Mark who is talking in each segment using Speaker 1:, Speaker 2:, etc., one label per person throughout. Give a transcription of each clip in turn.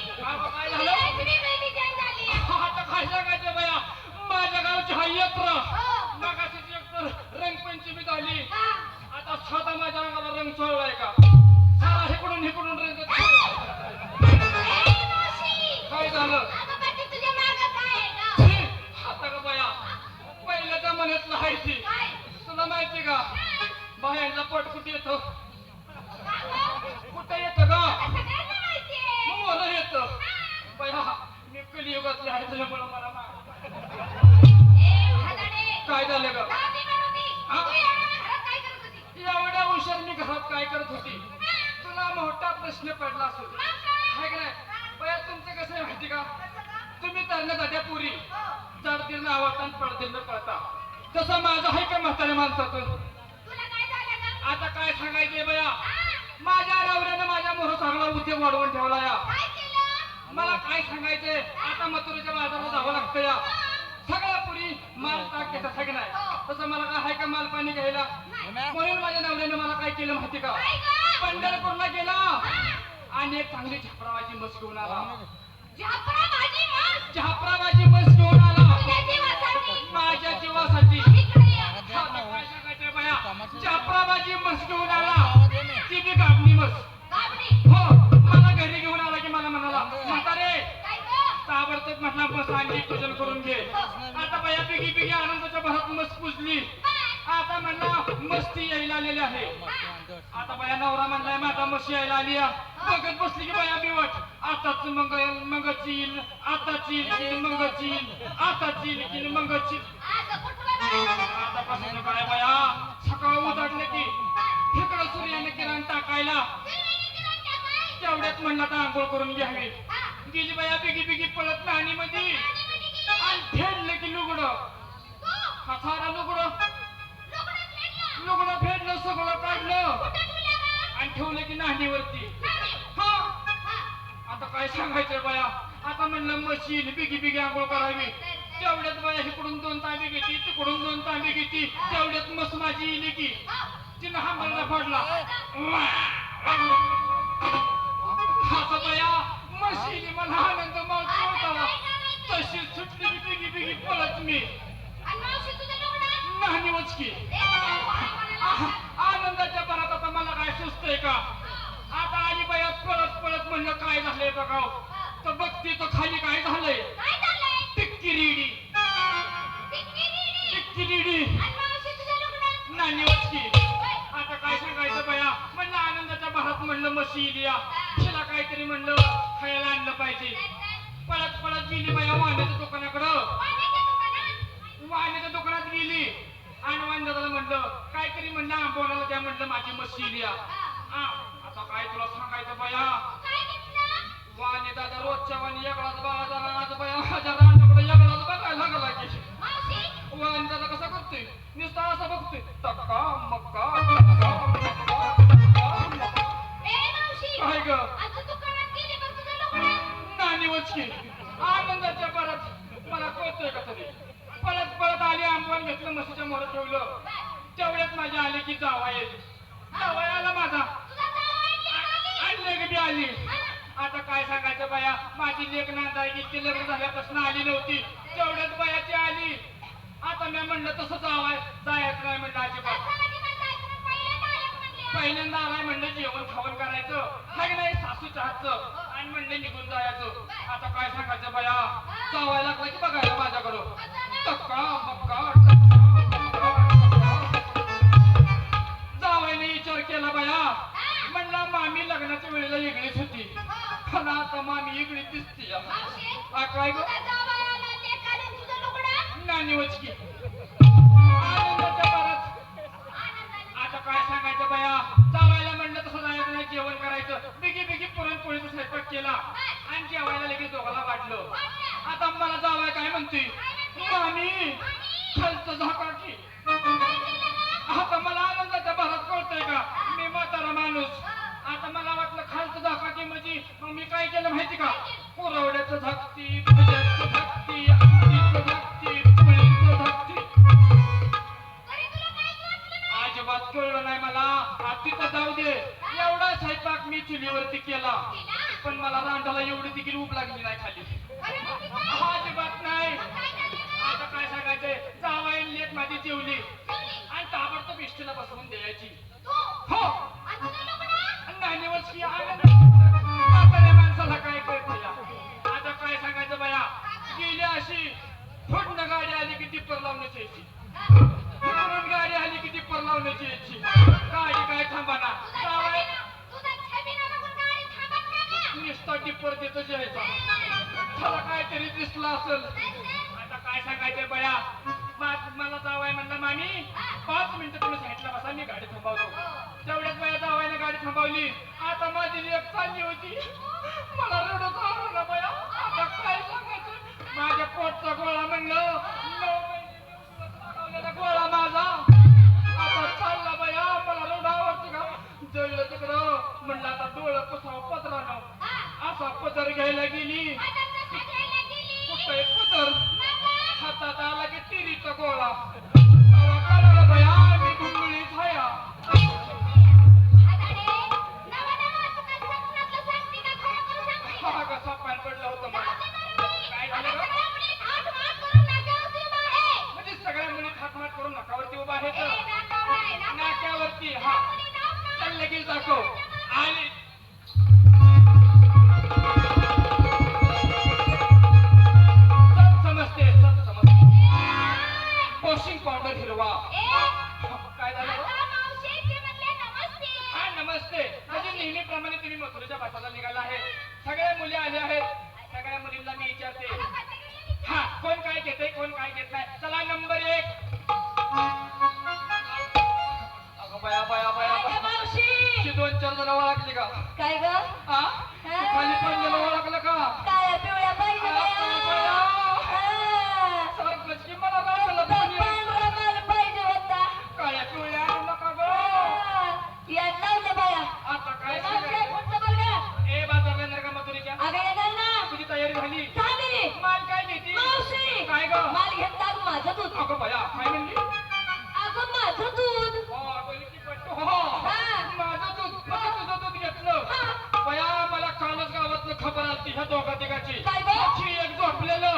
Speaker 1: लक्ष्मी बहिणी जण झाली
Speaker 2: आता काय सांगायचं बाया माझ्या गावची हा यात्रा. मगाशीच एक तर रंगपंचमी झाली. आता स्वतः माझ्या अंगाला रंग चोळलाय का सारा हिकडून हिकडून रंग काय झालं आता का बाया पहिल्या जमान्यातलं आहे ती? तुला माहिती का बाहेरचा पट कुठे येतो मी कलियुगातले आहे त्याच्यामुळे मला काय झालं ग?
Speaker 1: एवढ्या
Speaker 2: उशीर मी घरात काय करत होती? तुला मोठा प्रश्न पडला असेल
Speaker 1: काय?
Speaker 2: नाही? बया तुमचं कसं आहे माहिती का? तुम्ही तरण्याच्या पुरी.
Speaker 1: हो.
Speaker 2: चढतील आवडता आणि पडतील पळता. तसं माझं आहे का म्हाताऱ्या माणसाचं? आता काय सांगायचंय बया? माझ्या नवऱ्यानं माझ्या मोह चांगला उद्योग वाढवून ठेवला या मला काय सांगायचंय? आता मथुरेच्या बाजारात जावं लागतं या. सगळ्या पुरी माल टाक घेतात है की नाही तसं मला काय आहे का माल पाणी घ्यायला? म्हणून माझ्या नवऱ्यानं मला काय केलं माहिती का? पंढरपूरला गेला? आणि एक चांगली छपरावाची मस घेऊन आला. छपरावाची मस घेऊन आला. माझ्या जीवासाठी. छपरावाची मस घेऊन आला. ती बी कापणी मस. हो मला घरी घेऊन आला की मला म्हणाला म्हातारे
Speaker 1: काय गं?
Speaker 2: म्हटला बस आणली पूजन करून घे आता बया पिगी पिगी आनंदाच्या भरात मस पुजली आता म्हणला मस्ती यायला आलेली आहे आता बया नवरा म्हणलाय माझा मशी यायला आली. बघत बसली की बया बिवट आताच मंग मंगचील आताची मंगचील आताची की मंगचील
Speaker 1: आज कुठलं नाही.
Speaker 2: आता पासून काय बया सकाळ उजाडले की इकडं सूर्याने किरण टाकायला. तेवढ्यात म्हणला तर आंघोळ करून घ्यावी. गेली बिगी बिगी पळत नाही मध्ये
Speaker 1: आणि
Speaker 2: म्हणजे फेडलं की लुगड.
Speaker 1: तू.
Speaker 2: लुगड.
Speaker 1: लुगड फेडलं.
Speaker 2: सगळं काढलं. आणि ठेवलं की नाणीवरती. हा. आता काय सांगायचं बाया? आता म्हणलं मशीन बिगी बिगी आंघोळ करावी. तेवढ्यात बाया इकडून दोन तांबे घेती तिकडून दोन तांबे घेती. तेवढ्यात मस माझी येली की. तिनं हांबरला पडला असं बाया. मशीनी मला आनंद मावतो होता तशी सुटली की बिगी बिगी पळत मी.
Speaker 1: मावशी?
Speaker 2: नाही वचकी. आनंदाच्या भरात आता मला काय सुचतंय का? आता आली बाया पळत पळत म्हणलं काय झालंय बघाव? तर बघते तर खाली काय झालंय? टिक्की रिडी.
Speaker 1: टिक्की
Speaker 2: रिडी.
Speaker 1: मावशी?
Speaker 2: नानी वचकी. आता काय सांगायचं बया? म्हणलं आनंदाच्या भरात म्हणलं मशी इलिया काहीतरी म्हणलं खायला आणलं पाहिजे. पळत पळत गेली बाया वाण्याच्या दुकानाकडं.
Speaker 1: पाण्याच्या दुकानात?
Speaker 2: गेली. आणि वांदाला म्हणलं काहीतरी म्हणलं आंबवण्याला त्या म्हणलं माझी मशी आ, आता काय तुला सांगायचं बाया? वाणी दादा रोजच्या वाणी एगळाच बघायचा आज बाया माझ्या रानाकडे एगळाच बघायला लागला की. वाणी दादा कसा करतोय नुसता असं बघतोय. टक्का मक्का. काय ग?
Speaker 1: लुगडं?
Speaker 2: आनंदाच्या परत मला कळतोय का तरी? परत परत आली आंबवण घेतलं म्हशीच्या मोहर ठेवलं. तेवढ्यात माझ्या आले की जावा येईल. जावा आला माझा.
Speaker 1: तुझा जावई
Speaker 2: आणि बी आली. आता काय सांगायचं बाया? माझी लेख नांदा इतकी लग्न झाल्यापासून आली नव्हती. तेवढ्यात बायाची आली. आता मी म्हणलं तसं जावाय. जायचं नाही म्हणलं अजिबात.
Speaker 1: पहिल्यांदा
Speaker 2: आलाय म्हणलं जेवण खावण करायचं. नाही सासूच्या हातचं. आणि म्हणलं निघून जायचं. आता काय सांगायचं बाया? जावायला लागला की बघायला माझ्याकडं. टक्का मक्का जावायने विचार केला बाया. म्हणला मामी लग्नाच्या वेळेला वेगळीच होती. पण आता मामी वेगळी दिसती काय ग? नानी वचकी. आता काय सांगायचं बाया? जेवण करायचं. बिगी बिगी पुरणपोळीचा स्वयंपाक केला. आणि जेवायला लगेच दोघाला वाटलं आता मला जावाय काय म्हणते? मामी खालचं झाकाची आता मला आनंदाच्या भरात कळतंय का? मी म्हातारा माणूस. आता मला वाटलं खालचं झाकाची म्हणजे मग मी काय केलं माहिती का? पुरवड्याचं झाकती तिथं जाऊ दे. एवढा स्वयंपाक मी चुलीवरती केला. पण मला रांडाला एवढी देखील उप लागली नाही खाली. अजिबात नाही.
Speaker 1: काय
Speaker 2: आता काय सांगायचंय? जावाई लेट माझी जेवली. आणि ताबडतोब इष्टीला बसवून द्यायची. हो.
Speaker 1: नाही तुझं
Speaker 2: की आनंद माणसाला काय कळत आता काय सांगायचं बया? गेली अशी. फुटणं गाडी आली की टिप्पर लावण्याची यायची गाडी आली की टिप्पर लावण्याची यायची गाडी काय थांबाना
Speaker 1: तुझं
Speaker 2: जावाई
Speaker 1: छबीनं-
Speaker 2: टिप्पर देतच यायचा. त्याला काहीतरी दिसलं असेल. आता काय सांगायचंय बया? मला जावाय म्हणलं मामी. पाच मिनिटं तुम्ही सांगितलं बसा मी गाडी थांबवतो. तेवढ्यात बया जावायने गाडी थांबवली. आता माझी एक चालली होती. मला रडत आलं ना बया? आता काय सांगायचं माझ्या पोटचा गोळा म्हणलं. गोळा माझा. आता चालला बया मला का? जळलं तिकडं. म्हणलं आता डोळं पुसावं पत्रानं असा पदर घ्यायला गेली. कुठं एक पदर? हातात आला की तिरीचा गोळा. बया मथुरेच्या भाषाला निघाला आहे. सगळ्या मुली आल्या आहेत. सगळ्या मुलींना मी विचारते? हा कोण काय घेते कोण काय घेत नाही? चला नंबर एक. बया बया बया बया. दोन चार जण ओळखली का?
Speaker 3: काय ग?
Speaker 2: खाली पडलेलं ओळखलं का?
Speaker 3: काय पिवळ्या पाहिजे. हा.
Speaker 2: मला पाणी काळ्या पिवळ्या नका गं.
Speaker 3: लावले बाया.
Speaker 2: आता काय
Speaker 3: दूध
Speaker 2: अगं बया काय म्हणली
Speaker 3: अगं माझं दूध
Speaker 2: हो, बोलली की पट्टू. हो. माझं दूध म्हणजे तुझं दूध घेतलं बया मला कालच गावातलं खबर आलती ह्या दोघा तिघाची
Speaker 3: काय गं?
Speaker 2: की एक झोपलेलं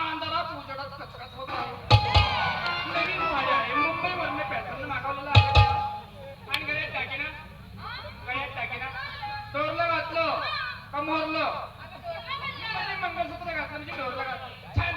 Speaker 2: अंधारात उजडात कचरत होत. आहे नवीन साडी आहे. मुंबईवरनं पॅटर्न मागवलेला आहे. आणि गळ्यात टाकीना गळ्यात टाकीना डोरलं घातलं. का मोरलं मंगळसूत्र घातलं म्हणजे डोरलं घातलं. छान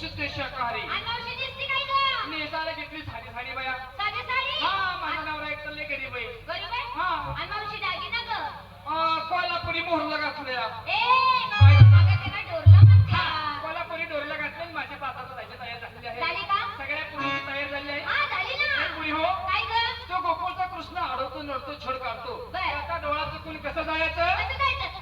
Speaker 2: शुद्ध शाकाहारी नेसाला घेतली साडी साडी बाया.
Speaker 1: साधी साडी?
Speaker 2: हा माझा नवरा एक लय गरीब आहे? हा. कोल्हापुरी मोहरला घातल्या. कोल्हापुरी डोरीला माझ्या जायची तयार झालेली आहे? सगळ्या पुरी तयार झाली आहे.
Speaker 1: हा
Speaker 2: पुरी हो. तो गोकुळचा कृष्ण अडवतो नडतो छड काढतो. आता डोळा चुकून
Speaker 1: कसं जायचं?